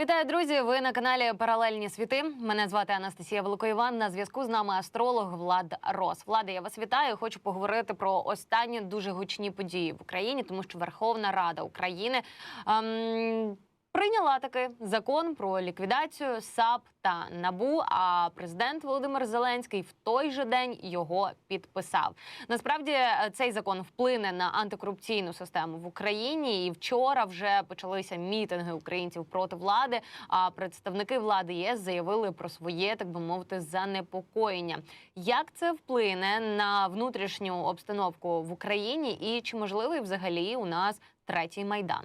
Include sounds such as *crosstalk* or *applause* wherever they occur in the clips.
Вітаю, друзі! Ви на каналі Паралельні світи. Мене звати Анастасія Великоїван. На зв'язку з нами астролог Влад Рос. Влади, я вас вітаю. Хочу поговорити про останні дуже гучні події в Україні, тому що Верховна Рада України ем, прийняла таки закон про ліквідацію САП та НАБУ. А президент Володимир Зеленський в той же день його підписав. Насправді е, цей закон вплине на антикорупційну систему в Україні. І вчора вже почалися мітинги українців проти влади. А представники влади ЄС заявили про своє, так би мовити, занепокоєння. Як це вплине на внутрішню обстановку в Україні, і чи можливий взагалі у нас третій майдан?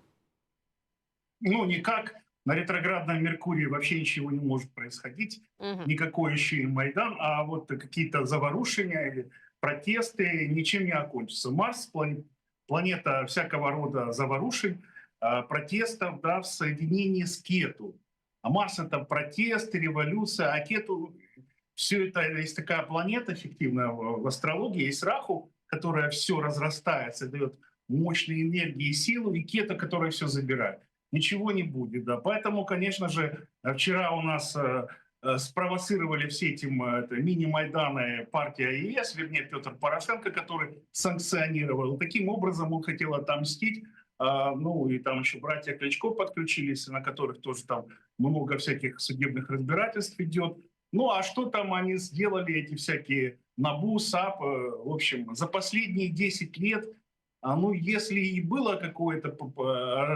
Ну, никак на ретроградном Меркурии вообще ничего не может происходить, Угу. никакой еще и Майдан, а вот какие-то заворушения или протесты ничем не окончатся. Марс плане- планета всякого рода заворушень, а, протестов, да, в соединении с Кету. А Марс это протесты, революция, а Кету все это есть такая планета эффективная в астрологии, есть Раху, которая все разрастается, дает мощные энергии и силу, и Кета, которая все забирает ничего не будет. Да. Поэтому, конечно же, вчера у нас э, э, спровоцировали все э, это, мини-майданы партия ЕС, вернее, Петр Порошенко, который санкционировал. Таким образом он хотел отомстить. А, ну и там еще братья Кличко подключились, на которых тоже там много всяких судебных разбирательств идет. Ну а что там они сделали, эти всякие НАБУ, САП, э, в общем, за последние 10 лет ну, если и было какое-то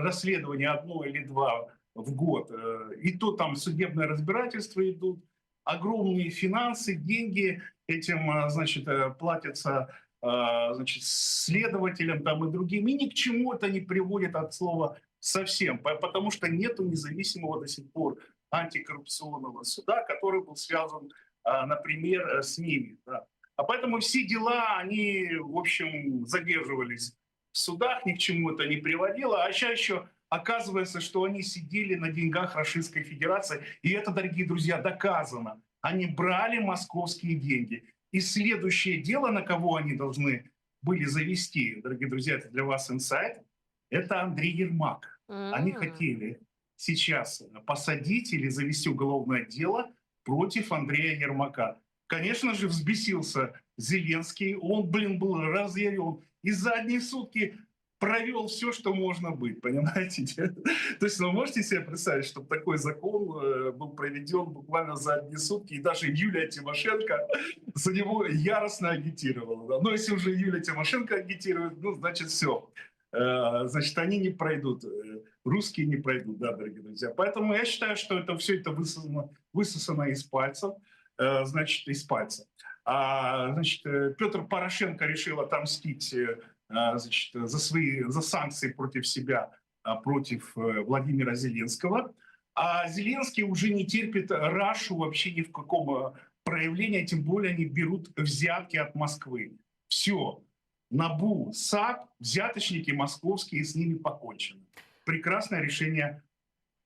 расследование одно или два в год, э, и то там судебное разбирательство идут, огромные финансы, деньги этим, э, значит, э, платятся значит, следователям там и другим, и ни к чему это не приводит от слова совсем, по- потому что нету независимого до сих пор антикоррупционного суда, который был связан, например, с ними. да. А поэтому все дела, они, в общем, задерживались в судах, ни к чему это не приводило. А сейчас еще оказывается, что они сидели на деньгах Российской Федерации. И это, дорогие друзья, доказано. Они брали московские деньги. И следующее дело, на кого они должны были завести, дорогие друзья, это для вас инсайт, это Андрей Ермак. Они хотели сейчас посадить или завести уголовное дело против Андрея Ермака. Конечно же, взбесился Зеленский. Он, блин, был разъярен. И за одни сутки провел все, что можно быть, понимаете? *laughs* То есть вы можете себе представить, чтобы такой закон э, был проведен буквально за одни сутки, и даже Юлия Тимошенко *laughs* за него яростно агитировала. да. Но если уже Юлия Тимошенко агитирует, ну, значит, все. Значит, они не пройдут, э, русские не пройдут, да, дорогие друзья. Поэтому я считаю, что это все это высосано, высосано из пальцев, э, значит, из пальца. А, значит, э, Петр Порошенко решил отомстить э, а, значит, за свои за санкции против себя, а, против э, Владимира Зеленского. А Зеленский уже не терпит Рашу вообще ни в каком э, проявлении, тем более они берут взятки от Москвы. Все. НАБУ, САП, взяточники московские, с ними покончено. Прекрасное решение,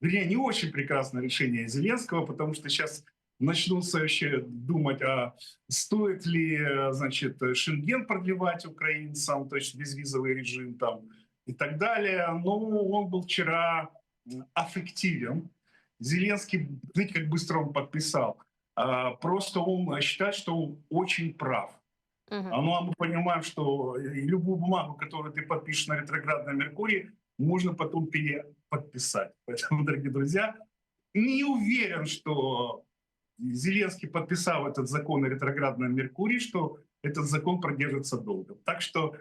вернее, не очень прекрасное решение Зеленского, потому что сейчас начнутся вообще думать, а стоит ли, э, значит, Шенген продлевать украинцам, то есть безвизовый режим там и так далее. Но он был вчера аффективен. Зеленский, знаете, как быстро он подписал. А, Просто он считает, что он очень прав. А, Ну, а мы понимаем, что и любую бумагу, которую ты подпишешь на ретроградном Меркурии, можно потом переподписать. *laughs* Поэтому, дорогие друзья, не уверен, что Зеленский, подписав этот закон на ретроградном Меркурии, что этот закон продержится долго. Так что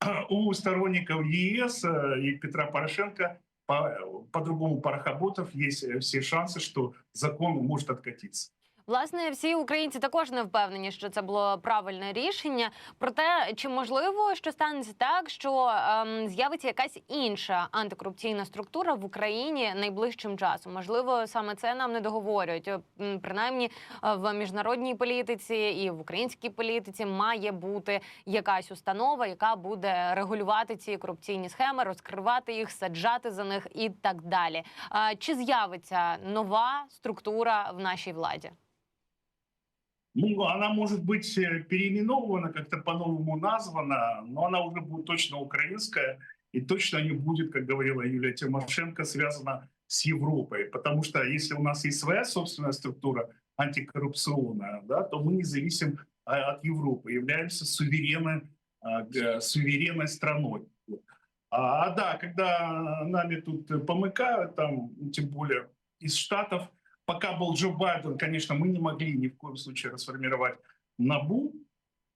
*clears throat* у сторонников ЕС э, и Петра Порошенко, по- по-другому парохоботов, есть э, все шансы, что закон может откатиться. Власне, всі українці також не впевнені, що це було правильне рішення. Проте, чи можливо, що станеться так, що ем, з'явиться якась інша антикорупційна структура в Україні найближчим часом? Можливо, саме це нам не договорюють. Е, Принаймні е, в міжнародній політиці і в українській політиці має бути якась установа, яка буде регулювати ці корупційні схеми, розкривати їх, саджати за них і так далі. Е, Чи з'явиться нова структура в нашій владі? Ну, она может быть э, переименована, как-то по-новому названа, но она уже будет точно украинская и точно не будет, как говорила Юлия Тимошенко, связана с Европой, потому что если у нас есть своя собственная структура антикоррупционная, да, то мы не зависим а, от Европы, являемся суверенной, а, суверенной страной. А, а да, когда нами тут помыкают, там, тем более из Штатов, пока был Джо Байден, конечно, мы не могли ни в коем случае расформировать НАБУ,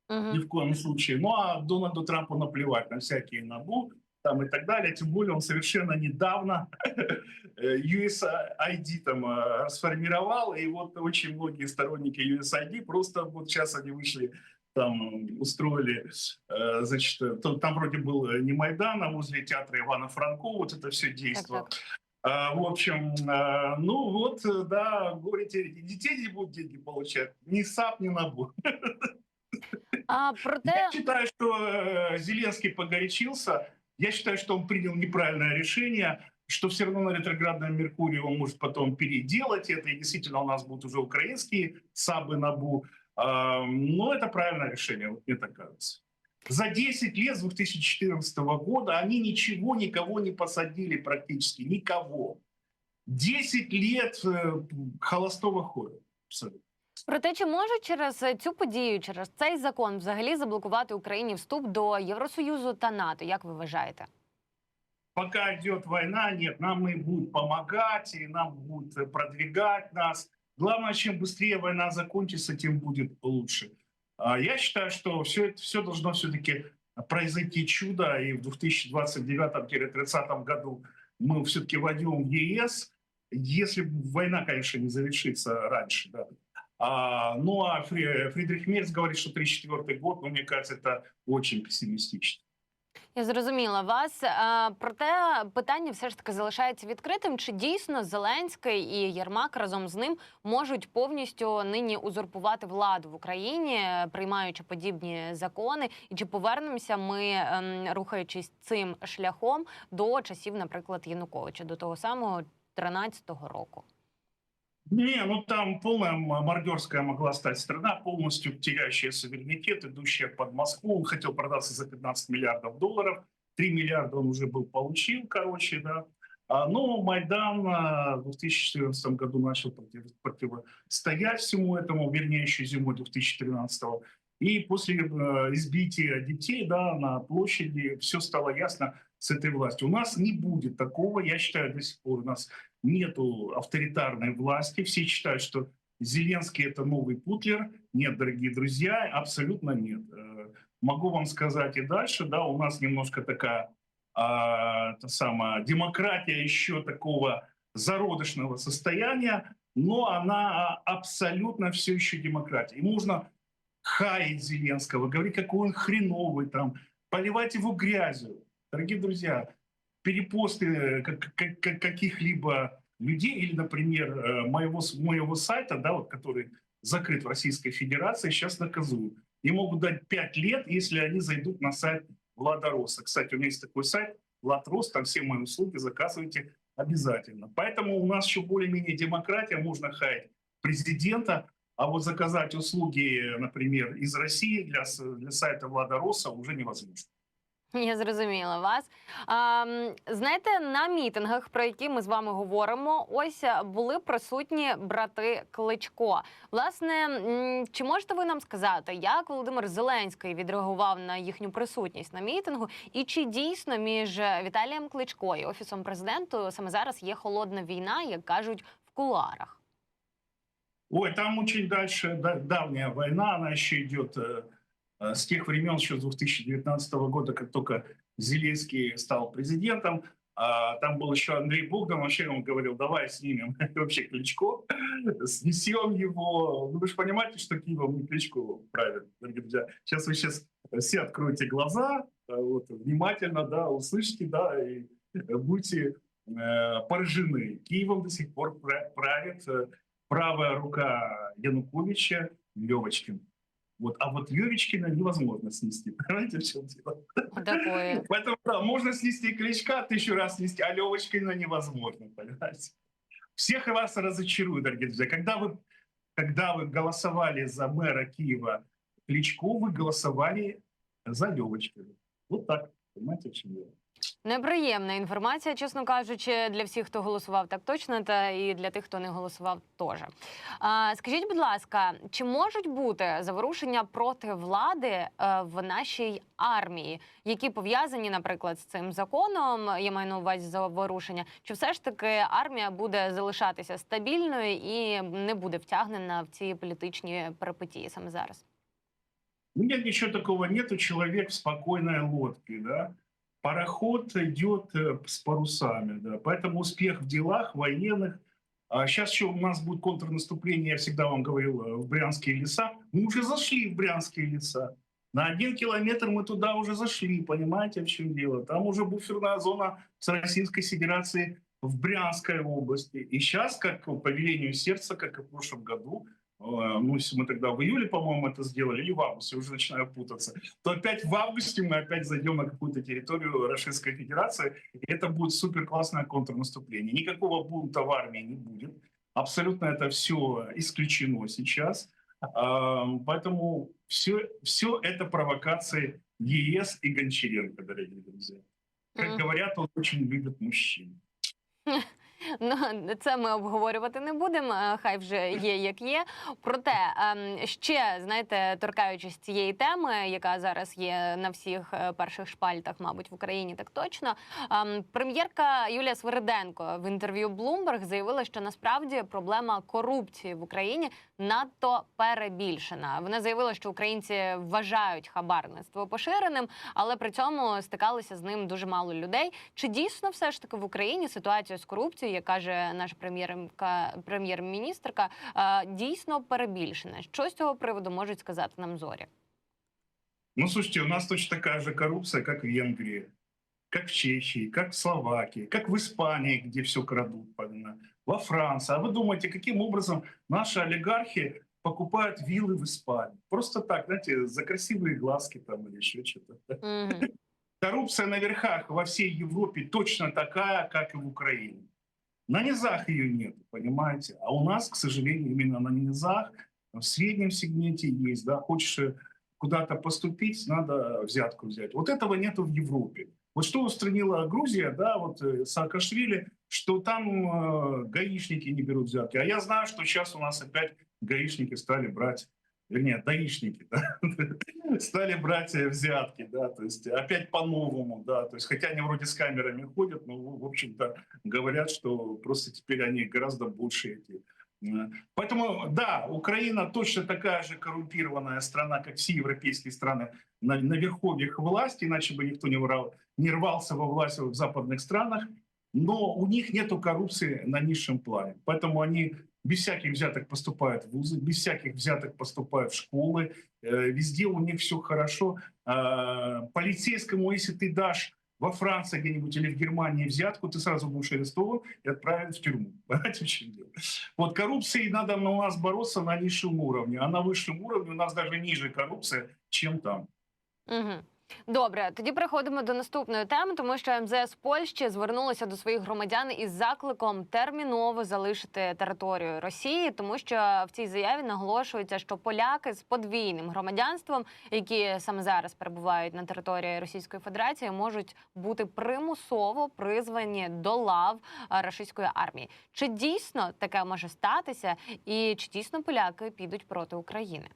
Мгм. ни в коем случае. Ну а Дональду Трампу наплевать на всякие НАБУ там и так далее. Тем более он совершенно недавно *laughs* э, USAID там э, расформировал, и вот очень многие сторонники USAID просто вот сейчас они вышли там устроили, э, значит, э, то- там вроде был э, не Майдан, а возле театра Ивана Франко вот это все действие. так. В общем, а, ну вот, э, да, говорите, детей не будут деньги получать. Ни САП, ни НАБУ. А проте Я считаю, что э, Зеленский погорячился. Я считаю, что он принял неправильное решение, что все равно на ретроградном Меркурии он может потом переделать это, и действительно у нас будут уже украинские САБы НАБУ. А, Но это правильное решение, вот мне так кажется. За 10 лет с 2014 года они ничего, никого не посадили практически, никого. 10 лет э, холостого хода. Абсолютно. Проте, чи може через цю подію, через цей закон взагалі заблокувати Україні вступ до Євросоюзу та НАТО? Як ви вважаєте? пока идет война, нет, нам и будут помогать, и нам будут э, продвигать нас. Главное, чем быстрее война закончится, тем будет лучше. А Я считаю, что все это все должно все-таки произойти чудо, и в 2029-2030 году мы все-таки войдем в ЕС, если война, конечно, не завершится раньше. Да. А, ну а Фри- Фридрих Мерц говорит, что 34 год, но мне кажется, это очень пессимистично. Я зрозуміла вас. Проте питання все ж таки залишається відкритим. Чи дійсно Зеленський і Єрмак разом з ним можуть повністю нині узурпувати владу в Україні, е, приймаючи подібні закони? І чи повернемося ми, ем, рухаючись цим шляхом до часів, наприклад, Януковича, до того самого 13-го року? Не, ну там полная мародерская могла стать страна, полностью теряющая суверенитет, идущая под Москву. Он хотел продаться за 15 миллиардов долларов, 3 миллиарда он уже был получил, короче, да. А, Но Майдан а, в 2014 году начал против- противостоять всему этому, вернее, еще зимой 2013 И после э, избития детей да, на площади все стало ясно с этой властью. У нас не будет такого, я считаю, до сих пор у нас нету авторитарной власти. Все считают, что Зеленский это новый Путлер. Нет, дорогие друзья, абсолютно нет. Э, Могу вам сказать и дальше, да, у нас немножко такая а, та самая демократия еще такого зародышного состояния, но она абсолютно все еще демократия. И можно хаять Зеленского, говорить, какой он хреновый там, поливать его грязью. Дорогие друзья, перепосты как- каких-либо людей или, например, э, моего, моего сайта, да, вот, который закрыт в Российской Федерации, сейчас наказуют. И могут дать 5 лет, если они зайдут на сайт Влада Роса. Кстати, у меня есть такой сайт, Влад Рос, там все мои услуги заказывайте обязательно. Поэтому у нас еще более-менее демократия, можно хаять президента, а вот заказать услуги, например, из России для, для сайта Влада Роса уже невозможно. *laughs* Я зрозуміла вас. А, знаєте, на мітингах, про які ми з вами говоримо, ось е, були присутні брати Кличко. Власне, чи можете ви нам сказати, як Володимир Зеленський відреагував на їхню присутність на мітингу? І чи дійсно між Віталієм Кличко і офісом президенту саме зараз є холодна війна, як кажуть в кулуарах? Ой, там очень дальше да- давняя война, она еще идет э, э, с тех времен, еще с 2019 года, как только Зеленский стал президентом. А, там был еще Андрей Богдан, вообще он говорил, давай снимем *laughs* вообще Кличко, снесем его. Ну, вы же понимаете, что Киевом не Кличко правит, дорогие друзья. Сейчас вы сейчас все откроете глаза, э, вот, внимательно, да, услышите, да, и будете э, поражены. Киевом до сих пор пра- правит э, правая рука Януковича Левочкин. Вот, а вот Левочкина невозможно снести. *laughs* Понимаете, в чем дело? Отакої. Поэтому да, можно снести Кличка, тысячу раз снести, а Левочкина невозможно, понимаете? Всех вас разочарую, дорогие друзья. Когда вы, когда вы голосовали за мэра Киева Кличко, вы голосовали за Левочкина. Вот так, понимаете, в чем дело? Неприємна інформація, чесно кажучи, для всіх, хто голосував так точно, та і для тих, хто не голосував, теж. А, скажіть, будь ласка, чи можуть бути заворушення проти влади е, в нашій армії, які пов'язані, наприклад, з цим законом? Я маю на увазі заворушення. Чи все ж таки армія буде залишатися стабільною і не буде втягнена в ці політичні перипетії саме зараз? Ну, Нет, ничего такого нету. Человек в спокойной лодке, да. Пароход идет э, с парусами, да. Поэтому успех в делах военных. А сейчас еще у нас будет контрнаступление, я всегда вам говорил, э, в Брянские леса. Мы уже зашли в Брянские леса. На один километр мы туда уже зашли, понимаете, в чем дело? Там уже буферная зона с Российской Федерации в Брянской области. И сейчас, как по велению сердца, как и в прошлом году, ну, если мы тогда в июле, по-моему, это сделали, или в августе, уже начинаю путаться, то опять в августе мы опять зайдем на какую-то территорию Российской Федерации, и это будет супер классное контрнаступление. Никакого бунта в армии не будет. Абсолютно это все исключено сейчас. А, Поэтому все, все это провокации ЕС и Гончаренко, дорогие друзья. Как говорят, он очень любит мужчин. *laughs* Ну, *laughs* це ми обговорювати не будемо. е, Хай вже є як є. Проте ем, ще знаєте, торкаючись цієї теми, яка зараз є на всіх е, перших шпальтах, мабуть, в Україні, так точно. ем, Прем'єрка Юлія Свириденко в інтерв'ю Bloomberg заявила, що насправді проблема корупції в Україні надто перебільшена. Вона заявила, що українці вважають хабарництво поширеним, але при цьому стикалися з ним дуже мало людей. Чи дійсно все ж таки в Україні ситуація з корупцією, як каже наша прем'єрка, прем'єр-міністрка, е, дійсно перебільшена? Що з цього приводу можуть сказати нам зорі? Ну, слушайте, у нас точно такая же коррупция, как в Венгрии, как в Чехии, как в Словакии, как в Испании, где все крадут, понятно, во Франции. А вы думаете, каким образом наши олигархи покупают виллы в Испании? Просто так, знаете, за красивые глазки там или еще что-то. Мгм. Коррупция на верхах во всей Европе точно такая, как и в Украине. На низах ее нет, понимаете? А у нас, к сожалению, именно на низах, в среднем сегменте есть, да, хочешь э, куда-то поступить, надо взятку взять. Вот этого нету в Европе. Вот что устранила Грузия, да, вот э, Саакашвили, что там э, гаишники не берут взятки. А я знаю, что сейчас у нас опять гаишники стали брать, вернее, даишники, да, *laughs* стали брать э, взятки, да, то есть опять по-новому, да, то есть хотя они вроде с камерами ходят, но, в общем-то, говорят, что просто теперь они гораздо больше эти. э. Поэтому, да, Украина точно такая же коррумпированная страна, как все европейские страны на, на верховьях власти, иначе бы никто не, врал, не рвался во власть в западных странах, но у них нету коррупции на низшем плане. Поэтому они без всяких взяток поступают в вузы, без всяких взяток поступают в школы, э, везде у них все хорошо. Э, полицейскому, если ты дашь во Франции где-нибудь или в Германии взятку, ты сразу будешь арестован и отправлен в тюрьму. *laughs* Понимаете, в чем дело? Вот коррупцией надо у нас бороться на низшем уровне, а на высшем уровне у нас даже ниже коррупция, чем там. Угу. Добре, тоді переходимо до наступної теми, тому що МЗС Польщі звернулося до своїх громадян із закликом терміново залишити територію Росії, тому що в цій заяві наголошується, що поляки з подвійним громадянством, які саме зараз перебувають на території Російської Федерації, можуть бути примусово призвані до лав е, російської армії. Чи дійсно таке може статися, і чи дійсно поляки підуть проти України?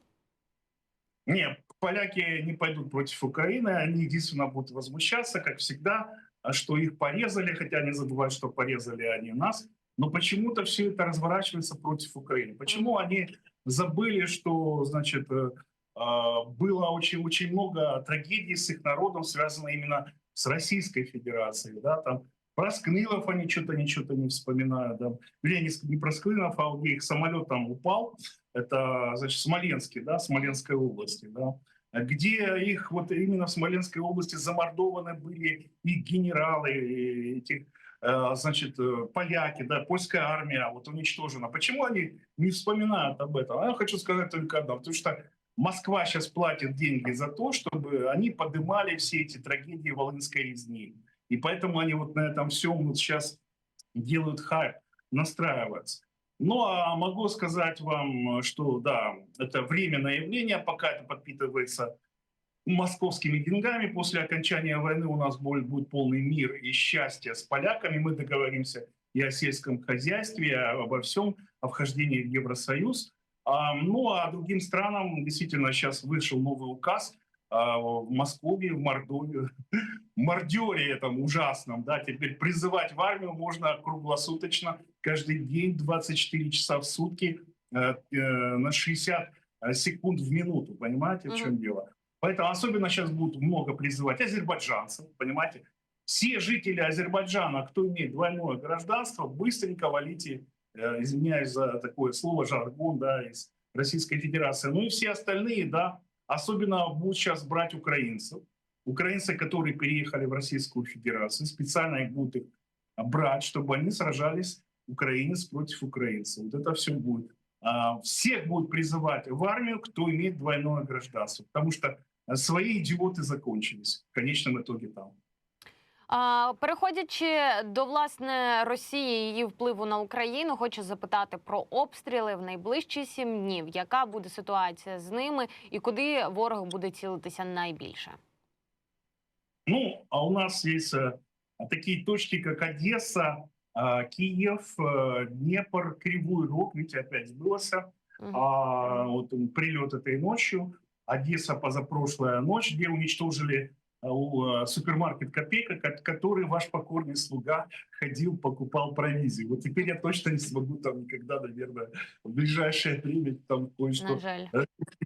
Нет, поляки не пойдут против Украины, они единственно будут возмущаться, как всегда, что их порезали, хотя они забывают, что порезали они нас. Но почему-то все это разворачивается против Украины. Почему они забыли, что, значит, э, а, было очень-очень много трагедий с их народом, связано именно с Российской Федерацией, да, там про Скнылов они что-то ничего-то не вспоминают, да. Вернее, не, не про Скнылов, а где их самолет там упал, это, значит, Смоленский, да, Смоленской области, да, где их вот именно в Смоленской области замордованы были и генералы, и эти, э, значит, э, поляки, да, польская армия вот уничтожена. Почему они не вспоминают об этом? А я хочу сказать только одно, потому что Москва сейчас платит деньги за то, чтобы они поднимали все эти трагедии Волынской резни. И поэтому они вот на этом всем вот сейчас делают хайп, настраиваются. Ну, а могу сказать вам, что да, это временное явление, пока это подпитывается московскими деньгами. После окончания войны у нас будет, полный мир и счастье с поляками. Мы договоримся и о сельском хозяйстве, и обо всем, о вхождении в Евросоюз. А, ну, а другим странам действительно сейчас вышел новый указ в Москве, в Мордовии, *laughs* мордере этом ужасном, да, теперь призывать в армию можно круглосуточно, каждый день, 24 часа в сутки, э, э, на 60 секунд в минуту, понимаете, в чем дело? Поэтому особенно сейчас будут много призывать азербайджанцев, понимаете? Все жители Азербайджана, кто имеет двойное гражданство, быстренько валите, э, извиняюсь за такое слово, жаргон, да, из Российской Федерации. Ну и все остальные, да, особенно будут сейчас брать украинцев. Украинцы, которые переехали в Российскую Федерацию, специально их будут их брать, чтобы они сражались украинец против украинцев. Вот это все будет. А, Всех будут призывать в армию, кто имеет двойное гражданство, потому что э, свои идиоты закончились в конечном итоге там. А, переходячи до власне Росії і її впливу на Україну, хочу запитати про обстріли в найближчі сім днів. Яка буде ситуація з ними і куди ворог буде цілитися найбільше? Ну, а у нас есть э, такие точки, как Одесса, э, Киев, э, Днепр, Кривой Рог, видите, опять сбылся. Мгм. А, вот м, прилет этой ночью. Одесса позапрошлая ночь, где уничтожили а, у, а, супермаркет «Копейка», ко- который ваш покорный слуга ходил, покупал провизию. Вот теперь я точно не смогу там никогда, наверное, в ближайшее время там кое-что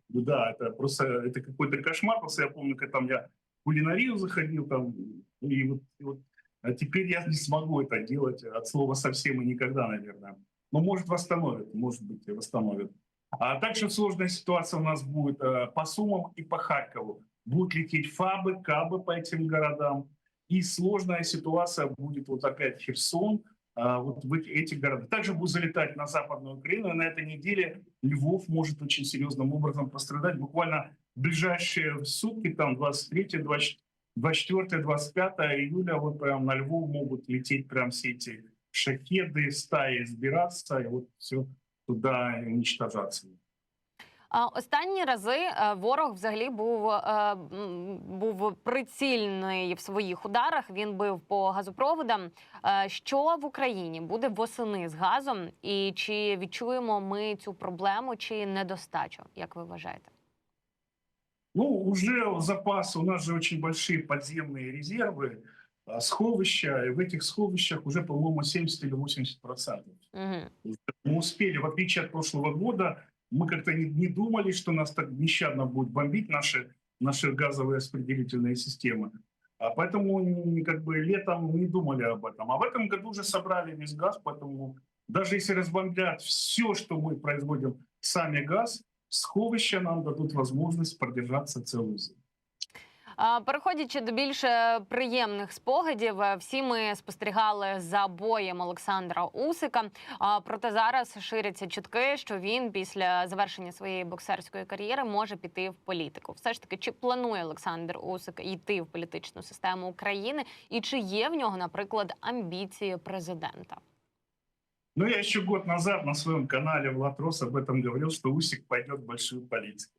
да, это просто это какой-то кошмар. Просто я помню, как там я в кулинарию заходил, там, и вот, и вот а теперь я не смогу это делать от слова совсем и никогда, наверное. Но может восстановят, может быть, восстановят. А также сложная ситуация у нас будет э, по Сумам и по Харькову. Будут лететь ФАБы, КАБы по этим городам. И сложная ситуация будет вот опять Херсон, а, вот в эти, города. Также будут залетать на Западную Украину. И на этой неделе Львов может очень серьезным образом пострадать. Буквально в ближайшие сутки, там 23, 24, 25 июля, вот прям на Львов могут лететь прям все эти шахеды, стаи сбираться, и вот все туда уничтожаться. А останні рази е, ворог взагалі був, е, м, був прицільний в своїх ударах. Він бив по газопроводам. Е, Що в Україні буде восени з газом, і чи відчуємо ми цю проблему, чи недостачу? Як ви вважаєте? Ну, уже запас, у нас же очень большие подземные резервы, а, сховища, и в этих сховищах уже, по-моему, 70 или 80 процентов. Угу. Мы успели, в отличие от прошлого года, Мы как-то не, не думали, что нас так нещадно будет бомбить наши, наши газовые распределительные системы. А поэтому как бы летом не думали об этом. А в этом году уже собрали весь газ, поэтому даже если разбомбят все, что мы производим, сами газ, сховища нам дадут возможность продержаться целую зиму. Переходячи до більш е, приємних спогадів, е, всі ми спостерігали за боєм Олександра Усика. Проте зараз ширяться чутки, що він після завершення своєї боксерської кар'єри може піти в політику. Все ж таки, чи планує Олександр Усик йти в політичну систему України, і чи є в нього, наприклад, амбіції президента? Ну, я еще год назад на своем канале Влад Рос об этом говорил, что Усик пойдет в большую политику.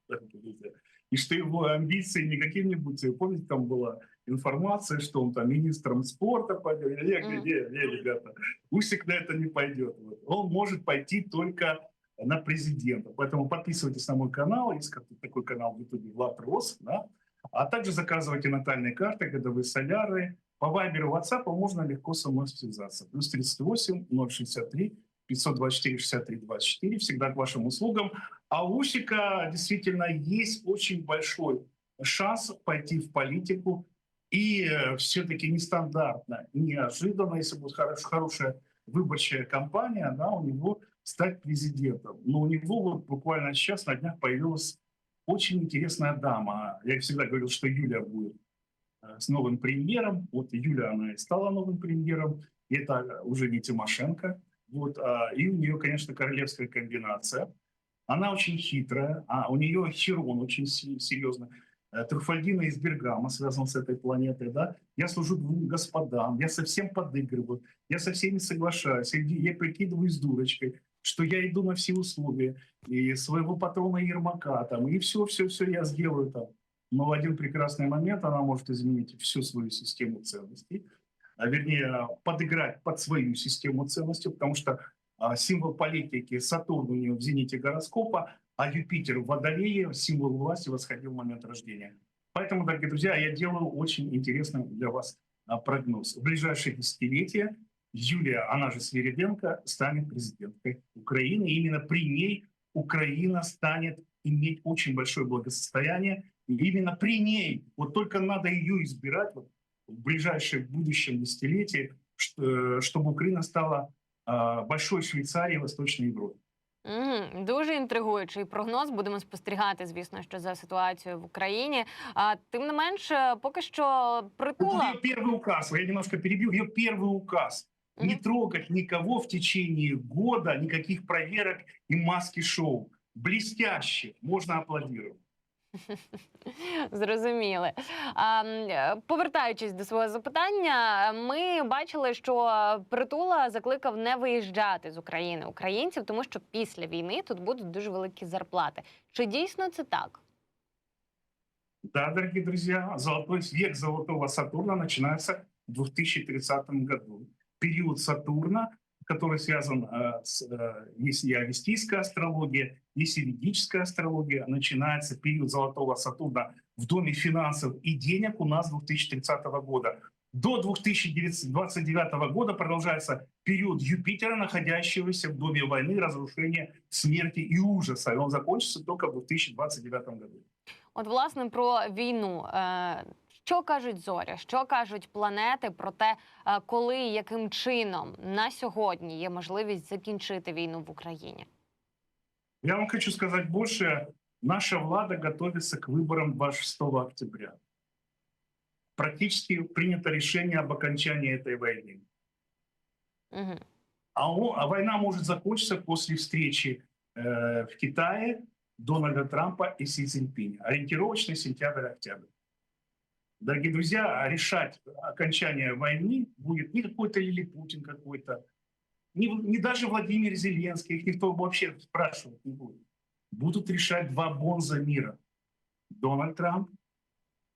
И что его амбиции не каким-нибудь, помните, там была информация, что он там министром спорта пойдет. Я говорю, не, не, ребята, Усик на это не пойдет. Вот. Он может пойти только на президента. Поэтому подписывайтесь на мой канал, есть такой канал в Ютубе Влад Рос, да? а также заказывайте натальные карты, годовые соляры. По Вайберу, WhatsApp можно легко со мной связаться. Плюс 38 063 524 63 24. Всегда к вашим услугам. А у Усика действительно есть очень большой шанс пойти в политику. И все-таки нестандартно, неожиданно, если будет хорош- хорошая выборчая кампания, да, у него стать президентом. Но у него вот буквально сейчас на днях появилась очень интересная дама. Я всегда говорил, что Юля будет э, с новым премьером. Вот Юля, она и стала новым премьером. Это уже не Тимошенко. Вот, а, и у нее, конечно, королевская комбинация. Она очень хитрая, а у нее Хирон очень се- серьезно. Э, Труфальдина из Бергама связан с этой планетой, да. Я служу двум господам, я совсем подыгрываю, я со всеми соглашаюсь, я, прикидываюсь дурочкой, что я иду на все условия, и своего патрона Ермака там, и все, все, все я сделаю там. но в один прекрасный момент она может изменить всю свою систему ценностей, вернее подыграть под свою систему ценностей, потому что а, символ политики Сатурн у нее в зените гороскопа, а Юпитер в Водолее, символ власти, восходил в момент рождения. Поэтому, дорогие друзья, я делаю очень интересный для вас а, прогноз. В ближайшие десятилетия Юлия, она же Свириденко, станет президенткой Украины. И именно при ней Украина станет иметь очень большое благосостояние. И именно при ней, вот только надо ее избирать вот, в ближайшем будущем десятилетии, что- чтобы Украина стала а, большой Швейцарией Восточной Европы. Мгм. Дуже інтригуючий прогноз. Будемо спостерігати, звісно, що за ситуацією в Україні. А тим не менш, е, поки що Это притула. ее первый указ, я немножко перебью, ее первый указ. Не Мгм. трогать никого в течение года, никаких проверок и маски-шоу. Блестяще, можно аплодировать. *laughs* Зрозуміли. Повертаючись до свого запитання, ми бачили, що притула закликав не виїжджати з України українців, тому що після війни тут будуть дуже великі зарплати. Чи дійсно це так? Да, дорогие друзья, золотой век золотого Сатурна начинается в 2030 году. Период Сатурна, который связан э, с, э, если авестийская астрология, если ведическая астрология, начинается период золотого Сатурна в доме финансов и денег у нас 2030 года. До 2029 года продолжается период Юпитера, находящегося в доме войны, разрушения, смерти и ужаса. И он закончится только в 2029 году. От, власне, про війну. Е, Що кажуть зорі, що кажуть планети про те, е, коли і яким чином на сьогодні є можливість закінчити війну в Україні? Я вам хочу сказать больше. Наша влада готовится к выборам 26 октября. Практически принято решение об окончании этой войны. Угу. А, о- а война может закончиться после встречи э, в Китае Дональда Трампа и Си Цзиньпиня. Ориентировочно сентябрь-октябрь. Дорогие друзья, решать окончание войны будет не какой-то или Путин какой-то, не, не даже Владимир Зеленский, их никто вообще спрашивать не будет. Будут решать два бонза мира. Дональд Трамп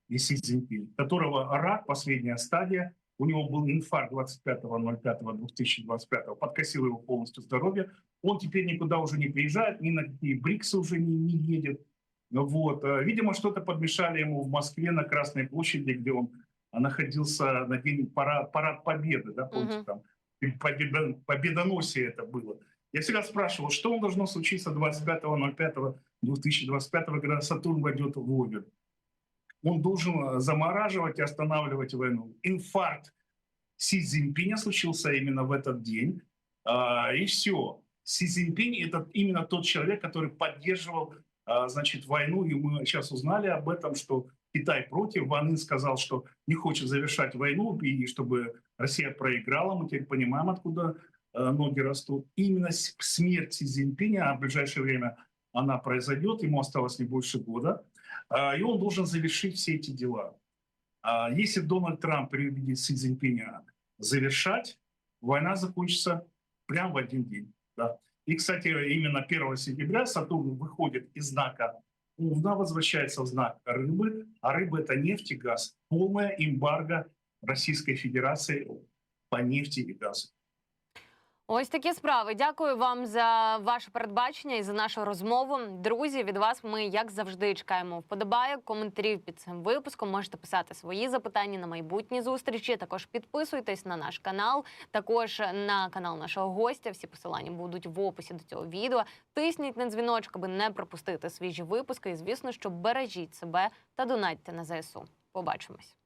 и Си Цзиньпин, которого рак, последняя стадия, у него был инфаркт 25.05.2025, подкосил его полностью здоровье. Он теперь никуда уже не приезжает, ни на какие БРИКСы уже не, не едет. Вот. э, Видимо, что-то подмешали ему в Москве на Красной площади, где он а, находился на день парад, парад Победы, да, помните, Мгм. там и победо- победоносие это было. Я всегда спрашивал, что должно случиться 25.05.2025, когда Сатурн войдет в Овен. Он должен э, замораживать и останавливать войну. Инфаркт Си Цзиньпиня случился именно в этот день. А, И все. Си Цзиньпинь – это именно тот человек, который поддерживал значит, войну. И мы сейчас узнали об этом, что Китай против. Ван Ин сказал, что не хочет завершать войну, и чтобы Россия проиграла. Мы теперь понимаем, откуда э, ноги растут. Именно смерть Си Цзиньпиня, а в ближайшее время она произойдет, ему осталось не больше года, а, и он должен завершить все эти дела. А Если Дональд Трамп переубедит Си Цзиньпиня завершать, война закончится прямо в один день. Да. И, кстати, именно 1 сентября Сатурн выходит из знака Овна, возвращается в знак рыбы, а рыба – это нефть и газ. Полная эмбарго Российской Федерации по нефти и газу. Ось такі справи. Дякую вам за ваше передбачення і за нашу розмову. Друзі, від вас ми, як завжди, чекаємо вподобайок, коментарів під цим випуском. Можете писати свої запитання на майбутні зустрічі. Також підписуйтесь на наш канал, також на канал нашого гостя. Всі посилання будуть в описі до цього відео. Тисніть на дзвіночок, аби не пропустити свіжі випуски. І звісно, що бережіть себе та донатьте на ЗСУ. Побачимось.